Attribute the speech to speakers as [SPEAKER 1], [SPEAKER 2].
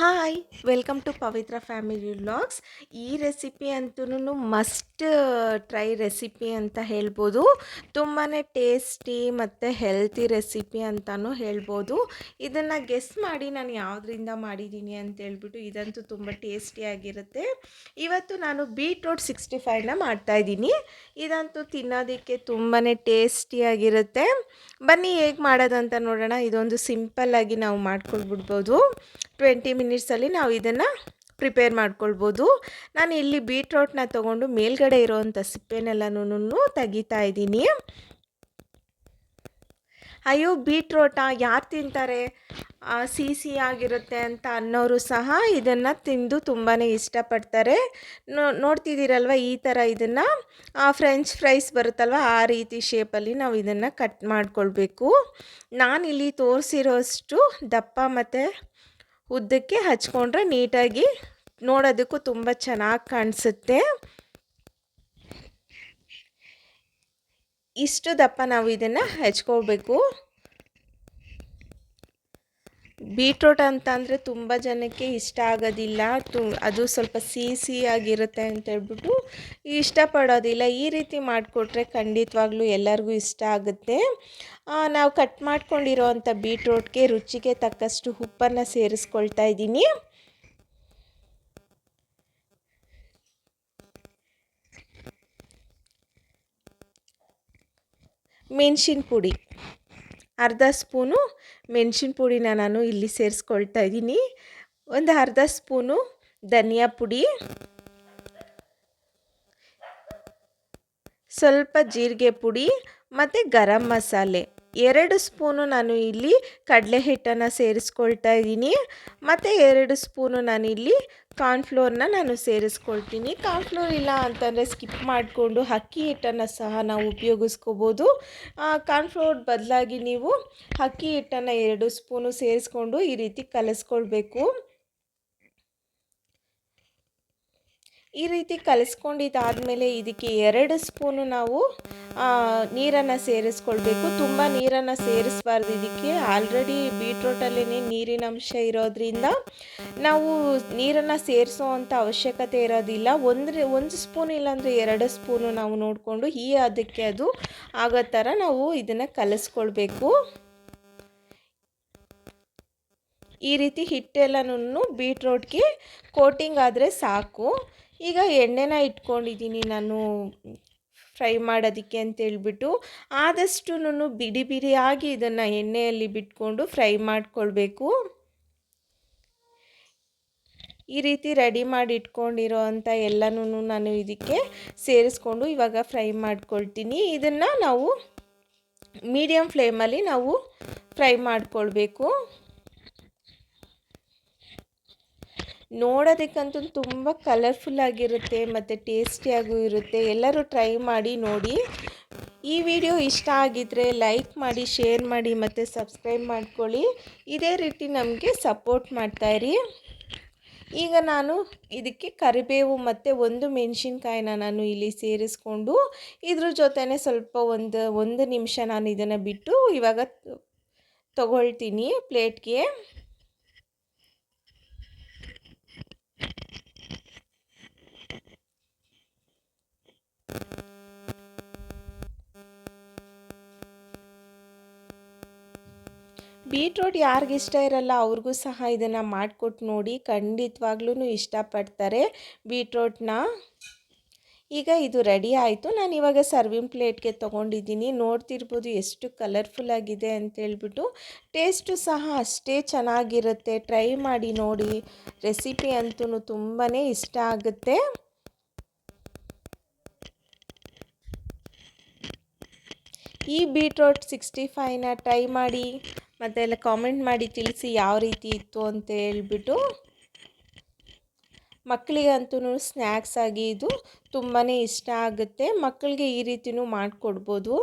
[SPEAKER 1] Hi welcome to Pavitra family vlogs ಈ recipe ಅಂತೂ must try recipe ಅಂತ ಹೇಳ್ಬೋದು. ತುಂಬಾ ಟೇಸ್ಟಿ ಮತ್ತು ಹೆಲ್ತಿ ರೆಸಿಪಿ ಅಂತಲೂ ಹೇಳ್ಬೋದು. ಇದನ್ನು ಗೆಸ್ ಮಾಡಿ ನಾನು ಯಾವುದರಿಂದ ಮಾಡಿದ್ದೀನಿ ಅಂತ ಹೇಳ್ಬಿಟ್ಟು ಇದಂತೂ ತುಂಬ ಟೇಸ್ಟಿಯಾಗಿರುತ್ತೆ ಇವತ್ತು ನಾನು ಬೀಟ್ರೋಟ್ ಸಿಕ್ಸ್ಟಿ ಫೈವ್ನ ಮಾಡ್ತಾಯಿದ್ದೀನಿ ಇದಂತೂ ತಿನ್ನೋದಕ್ಕೆ ತುಂಬಾ ಟೇಸ್ಟಿಯಾಗಿರುತ್ತೆ ಬನ್ನಿ ಹೇಗೆ ಮಾಡೋದಂತ ನೋಡೋಣ. ಇದೊಂದು ಸಿಂಪಲ್ಲಾಗಿ ನಾವು ಮಾಡ್ಕೊಳ್ಬಿಡ್ಬೋದು. ಟ್ವೆಂಟಿ ಮಿನಿಟ್ಸಲ್ಲಿ ನಾವು ಇದನ್ನು ಪ್ರಿಪೇರ್ ಮಾಡ್ಕೊಳ್ಬೋದು. ನಾನು ಇಲ್ಲಿ ಬೀಟ್ರೋಟ್ನ ತೊಗೊಂಡು ಮೇಲ್ಗಡೆ ಇರೋವಂಥ ಸಿಪ್ಪೆನೆಲ್ಲನೂ ತೆಗಿತಾ ಇದ್ದೀನಿ. ಅಯ್ಯೋ, ಬೀಟ್ರೋಟ ಯಾರು ತಿಂತಾರೆ? ಸಿ ಸಿ ಆಗಿರುತ್ತೆ ಅಂತ ಅನ್ನೋರು ಸಹ ಇದನ್ನು ತಿಂದು ತುಂಬಾ ಇಷ್ಟಪಡ್ತಾರೆ. ನೋ, ನೋಡ್ತಿದ್ದೀರಲ್ವ ಈ ಥರ ಇದನ್ನು? ಫ್ರೆಂಚ್ ಫ್ರೈಸ್ ಬರುತ್ತಲ್ವ, ಆ ರೀತಿ ಶೇಪಲ್ಲಿ ನಾವು ಇದನ್ನು ಕಟ್ ಮಾಡ್ಕೊಳ್ಬೇಕು. ನಾನಿಲ್ಲಿ ತೋರಿಸಿರೋಷ್ಟು ದಪ್ಪ ಮತ್ತು ಉದ್ದಕ್ಕೆ ಹಚ್ಕೊಂಡ್ರೆ ನೀಟಾಗಿ ನೋಡೋದಕ್ಕೂ ತುಂಬ ಚೆನ್ನಾಗಿ ಕಾಣಿಸುತ್ತೆ. ಇಷ್ಟು ದಪ್ಪ ನಾವು ಇದನ್ನು ಹೆಚ್ಕೋಬೇಕು ಬೀಟ್ರೋಟ್ ಅಂತ ಅಂದರೆ ತುಂಬ ಜನಕ್ಕೆ ಇಷ್ಟ ಆಗೋದಿಲ್ಲ. ತು, ಅದು ಸ್ವಲ್ಪ ಸಿಹಿ ಸಿಹಿಯಾಗಿರುತ್ತೆ ಅಂತ ಹೇಳ್ಬಿಟ್ಟು ಇಷ್ಟಪಡೋದಿಲ್ಲ. ಈ ರೀತಿ ಮಾಡಿಕೊಟ್ರೆ ಖಂಡಿತವಾಗ್ಲೂ ಎಲ್ಲರಿಗೂ ಇಷ್ಟ ಆಗುತ್ತೆ. ನಾವು ಕಟ್ ಮಾಡ್ಕೊಂಡಿರೋ ಅಂಥ ಬೀಟ್ರೋಟ್ಗೆ ರುಚಿಗೆ ತಕ್ಕಷ್ಟು ಉಪ್ಪನ್ನು ಸೇರಿಸ್ಕೊಳ್ತಾ ಇದ್ದೀನಿ. ಮೆಣಸಿನ ಪುಡಿ ಅರ್ಧ ಸ್ಪೂನು ಮೆಣಸಿನ ಪುಡಿನ ನಾನು ಇಲ್ಲಿ ಸೇರಿಸ್ಕೊಳ್ತಾ ಇದ್ದೀನಿ. ಒಂದು ಅರ್ಧ ಸ್ಪೂನು ಧನಿಯಾ ಪುಡಿ. ಸ್ವಲ್ಪ ಜೀರಿಗೆ ಪುಡಿ ಮತ್ತು ಗರಂ ಮಸಾಲೆ. ಎರಡು ಸ್ಪೂನು ನಾನು ಇಲ್ಲಿ ಕಡಲೆ ಹಿಟ್ಟನ್ನು ಸೇರಿಸ್ಕೊಳ್ತಾ ಇದ್ದೀನಿ. ಮತ್ತು ಎರಡು ಸ್ಪೂನು ನಾನಿಲ್ಲಿ ಕಾರ್ನ್ಫ್ಲೋರ್ನ ನಾನು ಸೇರಿಸ್ಕೊಳ್ತೀನಿ. ಕಾರ್ನ್ಫ್ಲೋರ್ ಇಲ್ಲ ಅಂತಂದರೆ ಸ್ಕಿಪ್ ಮಾಡಿಕೊಂಡು ಅಕ್ಕಿ ಹಿಟ್ಟನ್ನು ಸಹ ನಾವು ಉಪಯೋಗಿಸ್ಕೋಬೋದು. ಕಾರ್ನ್ಫ್ಲೋರ್ ಬದಲಾಗಿ ನೀವು ಅಕ್ಕಿ ಹಿಟ್ಟನ್ನು ಎರಡು ಸ್ಪೂನು ಸೇರಿಸ್ಕೊಂಡು ಈ ರೀತಿ ಕಲಿಸ್ಕೊಳ್ಬೇಕು. ಈ ರೀತಿ ಕಲಿಸ್ಕೊಂಡಿದ್ದಾದಮೇಲೆ ಇದಕ್ಕೆ ಎರಡು ಸ್ಪೂನು ನಾವು ನೀರನ್ನು ಸೇರಿಸ್ಕೊಳ್ಬೇಕು. ತುಂಬ ನೀರನ್ನು ಸೇರಿಸಬಾರ್ದು ಇದಕ್ಕೆ. ಆಲ್ರೆಡಿ ಬೀಟ್ರೋಟಲ್ಲಿ ನೀರಿನ ಅಂಶ ಇರೋದ್ರಿಂದ ನಾವು ನೀರನ್ನು ಸೇರಿಸೋ ಅಂಥ ಅವಶ್ಯಕತೆ ಇರೋದಿಲ್ಲ. ಒಂದ್ರೆ ಒಂದು ಸ್ಪೂನ್ ಇಲ್ಲಾಂದರೆ ಎರಡು ಸ್ಪೂನು ನಾವು ನೋಡಿಕೊಂಡು ಈ ಅದಕ್ಕೆ ಅದು ಆಗೋ ಥರ ನಾವು ಇದನ್ನು ಕಲಿಸ್ಕೊಳ್ಬೇಕು. ಈ ರೀತಿ ಹಿಟ್ಟೆಲ್ಲನೂ ಬೀಟ್ರೋಟ್ಗೆ ಕೋಟಿಂಗ್ ಆದರೆ ಸಾಕು. ಈಗ ಎಣ್ಣೆನ ಇಟ್ಕೊಂಡಿದ್ದೀನಿ ನಾನು ಫ್ರೈ ಮಾಡೋದಕ್ಕೆ ಅಂತೇಳ್ಬಿಟ್ಟು ಆದಷ್ಟು ಬಿಡಿ ಬಿಡಿಯಾಗಿ ಇದನ್ನು ಎಣ್ಣೆಯಲ್ಲಿ ಬಿಟ್ಕೊಂಡು ಫ್ರೈ ಮಾಡಿಕೊಳ್ಬೇಕು. ಈ ರೀತಿ ರೆಡಿ ಮಾಡಿ ಇಟ್ಕೊಂಡಿರೋ ಅಂಥ ಎಲ್ಲನೂ ನಾನು ಇದಕ್ಕೆ ಸೇರಿಸ್ಕೊಂಡು ಇವಾಗ ಫ್ರೈ ಮಾಡ್ಕೊಳ್ತೀನಿ. ಇದನ್ನು ನಾವು ಮೀಡಿಯಮ್ ಫ್ಲೇಮಲ್ಲಿ ನಾವು ಫ್ರೈ ಮಾಡಿಕೊಳ್ಬೇಕು. ನೋಡೋದಕ್ಕಂತೂ ತುಂಬ ಕಲರ್ಫುಲ್ಲಾಗಿರುತ್ತೆ ಮತ್ತು ಟೇಸ್ಟಿಯಾಗೂ ಇರುತ್ತೆ. ಎಲ್ಲರೂ ಟ್ರೈ ಮಾಡಿ ನೋಡಿ. ಈ ವಿಡಿಯೋ ಇಷ್ಟ ಆಗಿದ್ದರೆ ಲೈಕ್ ಮಾಡಿ ಶೇರ್ ಮಾಡಿ ಮತ್ತು ಸಬ್ಸ್ಕ್ರೈಬ್ ಮಾಡ್ಕೊಳ್ಳಿ. ಇದೇ ರೀತಿ ನಮಗೆ ಸಪೋರ್ಟ್ ಮಾಡ್ತಾಯಿರಿ. ಈಗ ನಾನು ಇದಕ್ಕೆ ಕರಿಬೇವು ಮತ್ತು ಒಂದು ಮೆಣಸಿನ್ಕಾಯಿನ ನಾನು ಇಲ್ಲಿ ಸೇರಿಸ್ಕೊಂಡು ಇದ್ರ ಜೊತೆನೆ ಸ್ವಲ್ಪ ಒಂದು ಒಂದು ನಿಮಿಷ ನಾನು ಇದನ್ನು ಬಿಟ್ಟು ಇವಾಗ ತಗೊಳ್ತೀನಿ ಪ್ಲೇಟ್ಗೆ ಬೀಟ್ರೋಟ್ ಯಾರಿಗೆ ಇಷ್ಟ ಇರಲ್ಲ, ಅವ್ರಿಗೂ ಸಹ ಇದನ್ನು ಮಾಡಿಕೊಟ್ಟು ನೋಡಿ ಖಂಡಿತವಾಗ್ಲೂ ಇಷ್ಟಪಡ್ತಾರೆ ಬೀಟ್ರೋಟ್ನ. ಈಗ ಇದು ರೆಡಿ ಆಯಿತು. ನಾನು ಇವಾಗ ಸರ್ವಿಂಗ್ ಪ್ಲೇಟ್ಗೆ ತೊಗೊಂಡಿದ್ದೀನಿ. ನೋಡ್ತಿರ್ಬೋದು ಎಷ್ಟು ಕಲರ್ಫುಲ್ ಆಗಿದೆ ಅಂತೇಳ್ಬಿಟ್ಟು ಟೇಸ್ಟು ಸಹ ಅಷ್ಟೇ ಚೆನ್ನಾಗಿರುತ್ತೆ. ಟ್ರೈ ಮಾಡಿ ನೋಡಿ. ರೆಸಿಪಿ ಅಂತೂ ತುಂಬಾ ಇಷ್ಟ ಆಗುತ್ತೆ. ಈ ಬೀಟ್ರೋಟ್ ಸಿಕ್ಸ್ಟಿ ಫೈವ್ನ ಟ್ರೈ ಮಾಡಿ. ಮತ್ತು ಎಲ್ಲ ಕಾಮೆಂಟ್ ಮಾಡಿ ತಿಳಿಸಿ ಯಾವ ರೀತಿ ಇತ್ತು ಅಂತ ಹೇಳ್ಬಿಟ್ಟು. ಮಕ್ಕಳಿಗಂತೂ ಸ್ನ್ಯಾಕ್ಸ್ ಆಗಿ ಇದು ತುಂಬಾ ಇಷ್ಟ ಆಗುತ್ತೆ. ಮಕ್ಕಳಿಗೆ ಈ ರೀತಿಯೂ ಮಾಡಿಕೊಡ್ಬೋದು.